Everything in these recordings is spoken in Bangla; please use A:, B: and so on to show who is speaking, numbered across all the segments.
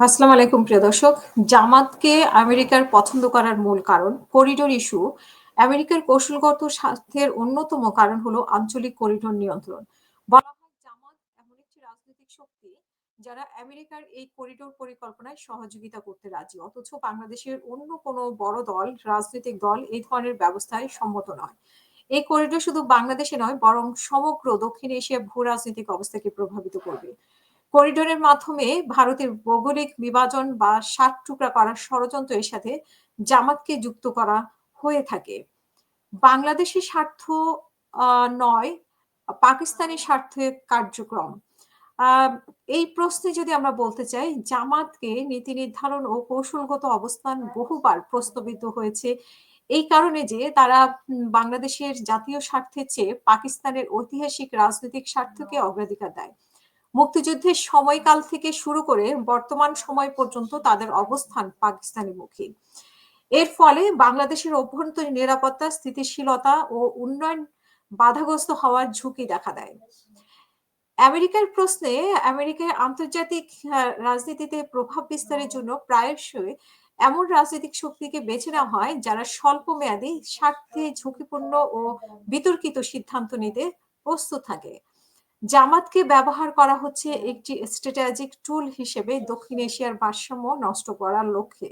A: আসসালামু আলাইকুম, প্রিয় দর্শক। জামাতকে আমেরিকার পছন্দ করার মূল কারণ করিডোর ইস্যু আমেরিকার কৌশলগত স্বার্থের অন্যতম কারণ হলো আঞ্চলিক করিডোর নিয়ন্ত্রণ। বলা হয় জামাত এমন একটি রাজনৈতিক শক্তি যারা আমেরিকার এই করিডোর পরিকল্পনায় সহযোগিতা করতে রাজি, অথচ বাংলাদেশের অন্য কোনো বড় দল, রাজনৈতিক দল এই ধরনের ব্যবস্থায় সম্মত নয়। এই করিডোর শুধু বাংলাদেশে নয়, বরং সমগ্র দক্ষিণ এশিয়া ভূ রাজনৈতিক অবস্থাকে প্রভাবিত করবে। করিডোরের মাধ্যমে ভারতের ভৌগোলিক বিভাজন বা সাত টুকরা করার ষড়যন্ত্র এর সাথে জামাতকে যুক্ত করা হয়ে থাকে। বাংলাদেশের স্বার্থ নয়, পাকিস্তানের স্বার্থে কার্যক্রম। এই প্রশ্নে যদি আমরা বলতে চাই, জামাতকে নীতি নির্ধারণ ও কৌশলগত অবস্থান বহুবার প্রস্তাবিত হয়েছে। এই কারণে যে তারা বাংলাদেশের জাতীয় স্বার্থের চেয়ে পাকিস্তানের ঐতিহাসিক রাজনৈতিক স্বার্থকে অগ্রাধিকার দেয়। মুক্তিযুদ্ধের সময়কাল থেকে শুরু করে বর্তমান সময় পর্যন্ত তাদের অবস্থান পাকিস্তানি মুখী এর ফলে বাংলাদেশের অভ্যন্তরীণ নিরাপত্তা, স্থিতিশীলতা ও উন্নয়ন বাধাগ্রস্ত হওয়ার ঝুঁকি দেখা দেয়। আমেরিকার প্রশ্নে আমেরিকায় আন্তর্জাতিক রাজনীতিতে প্রভাব বিস্তারের জন্য প্রায়শই এমন রাজনৈতিক শক্তিকে বেছে নেওয়া হয় যারা স্বল্প মেয়াদী স্বার্থে ঝুঁকিপূর্ণ ও বিতর্কিত সিদ্ধান্ত নিতে প্রস্তুত থাকে। জামাতকে ব্যবহার করা হচ্ছে একটি স্ট্র্যাটেজিক টুল হিসেবে দক্ষিণ এশিয়ার ভারসাম্য নষ্ট করার লক্ষ্যে।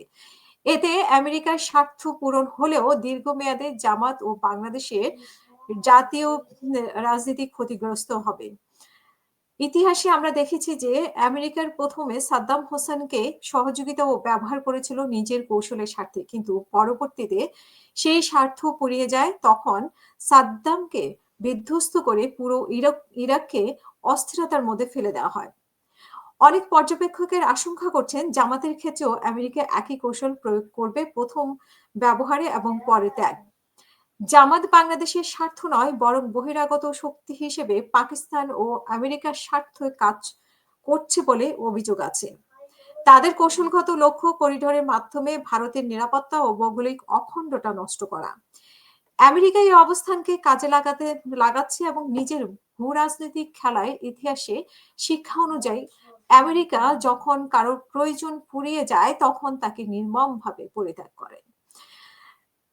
A: এতে আমেরিকার স্বার্থ পূরণ হলেও দীর্ঘমেয়াদে জামাত ও বাংলাদেশের জাতীয় রাজনীতি ক্ষতিগ্রস্ত হবে। ইতিহাসে আমরা দেখেছি যে আমেরিকার প্রথমে সাদ্দাম হোসেনকে সহযোগিতা ও ব্যবহার করেছিল নিজের কৌশলের স্বার্থে। কিন্তু পরবর্তীতে সেই স্বার্থ পুড়িয়ে যায় তখন সাদ্দামকে বিধ্বস্ত করে পুরো ইরাক, ইরাককে অস্থিরতার মধ্যে ফেলে দেওয়া হয়। অনেক পর্যবেক্ষকের আশঙ্কা করছেন জামাতের ক্ষেত্রেও আমেরিকা একই কৌশল প্রয়োগ করবে প্রথম ব্যবহারে এবং পরে ত্যাগ। জামাত বাংলাদেশের স্বার্থ নয়, বরং বহিরাগত শক্তি হিসেবে পাকিস্তান ও আমেরিকার স্বার্থ কাজ করছে বলে অভিযোগ আছে। তাদের কৌশলগত লক্ষ্য, করিডোরের মাধ্যমে ভারতের নিরাপত্তা ও ভৌগোলিক অখণ্ডতা নষ্ট করা। আমেরিকা এই অবস্থানকে কাজে লাগাতে, লাগাচ্ছে এবং নিজের ভূ রাজনৈতিক খেলায় ইতিহাসে শিক্ষা অনুযায়ী আমেরিকা যখন কারোর প্রয়োজন ফুরিয়ে যায়, তখন তাকে নির্মম ভাবে পরিত্যাগ করে।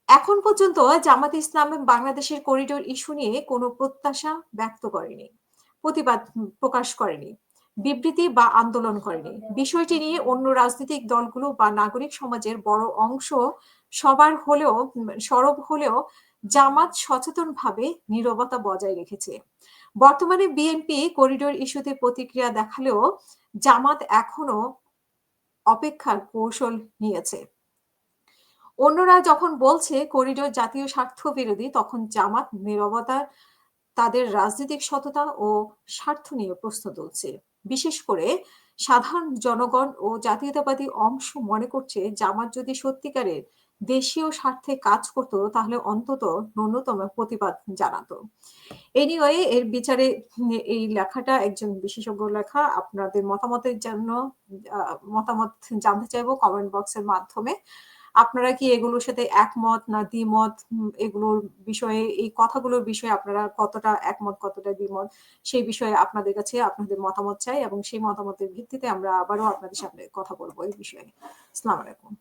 A: এখন পর্যন্ত জামাত ইসলাম বাংলাদেশের করিডোর ইস্যু নিয়ে কোনো প্রত্যাশা ব্যক্ত করেনি, প্রতিবাদ প্রকাশ করেনি, বিবৃতি বা আন্দোলন করেনি। বিষয়টি নিয়ে অন্য রাজনৈতিক দলগুলো বা নাগরিক সমাজের বড় অংশ সবার হলেও, সরব হলেও জামাত সচেতনভাবে নীরবতা বজায় রেখেছে। বর্তমানে বিএনপি করিডোর ইস্যুতে প্রতিক্রিয়া দেখালেও জামাত এখনও অপেক্ষার কৌশল নিয়েছে। অন্যরা যখন বলছে করিডোর জাতীয় স্বার্থ বিরোধী তখন জামাত নীরবতা তাদের রাজনৈতিক সততা ও স্বার্থ নিয়ে প্রশ্ন তুলছে। বিশেষ করে সাধারণ জনগণ ও জাতীয়তাবাদী অংশ মনে করছে জামাত যদি সত্যিকারের দেশীয় স্বার্থে কাজ করতো, তাহলে অন্তত ন্যূনতম প্রতিবাদ জানাতো। এনিওয়ে এর বিচারে এই লেখাটা একজন বিশেষজ্ঞ লেখা। আপনাদের মতামতের জন্য মতামত জানতে চাইব কমেন্ট বক্সের মাধ্যমে। আপনারা কি এগুলোর সাথে একমত না দ্বিমত? এগুলোর বিষয়ে, এই কথাগুলোর বিষয়ে আপনারা কতটা একমত, কতটা দ্বিমত? সেই বিষয়ে আপনাদের কাছে আপনাদের মতামত চাই এবং সেই মতামতের ভিত্তিতে আমরা আবারও আপনাদের সামনে কথা বলব এই বিষয়ে। আসসালামু আলাইকুম।